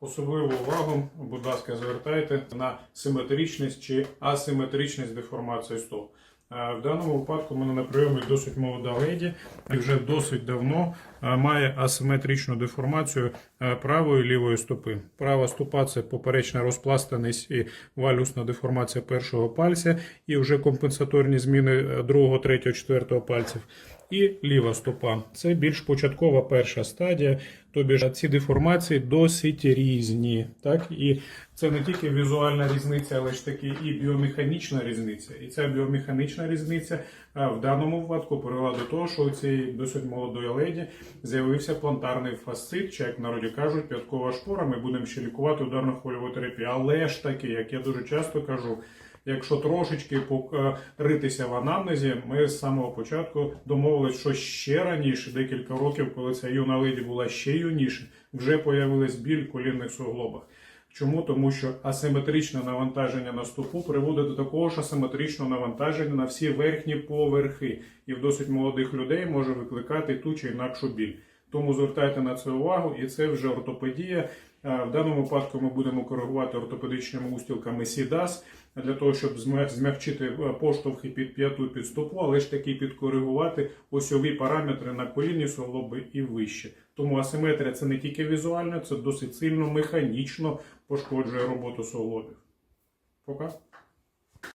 Особливу увагу, будь ласка, звертайте на симетричність чи асиметричність деформації стоп. Е, В даному випадку мене на прийомі досить молода леді і вже досить давно має асиметричну деформацію е, правої і лівої стопи. Права стопа це поперечна розпластаність і валюсна деформація першого пальця, і вже компенсаторні зміни е, другого, третього, четвертого пальців. І ліва стопа це більш початкова перша стадія. Тобі ж ці деформації досить різні. Так? І це не тільки візуальна різниця, але ж таки і біомеханічна різниця. І ця біомеханічна різниця в даному випадку привела до того, що у цієї досить молодої леді з'явився плантарний фасцит, чи як народі кажуть, п'яткова шпора. Ми будемо ще лікувати ударно хвильову терапію. Але ж таки, як я дуже часто кажу. Якщо трошечки покритися в анамнезі, ми з самого початку домовились, що ще раніше, декілька років, коли ця юна леді була ще юніше, вже появилась біль в колінних суглобах. Чому? Тому що асиметричне навантаження на стопу приводить до такого ж асиметричного навантаження на всі верхні поверхи, і в досить молодих людей може викликати ту чи інакшу біль. Тому звертайте на це увагу, і це вже ортопедія. Е, В даному випадку ми будемо коригувати ортопедичними устілками Сідас для того, щоб змягчити е, поштовхи під п'яту під стопу, але ж таки підкоригувати осьові параметри на колінні суглоби і вище. Тому асиметрія це не тільки візуально, це досить сильно механічно пошкоджує роботу суглобів. Пока.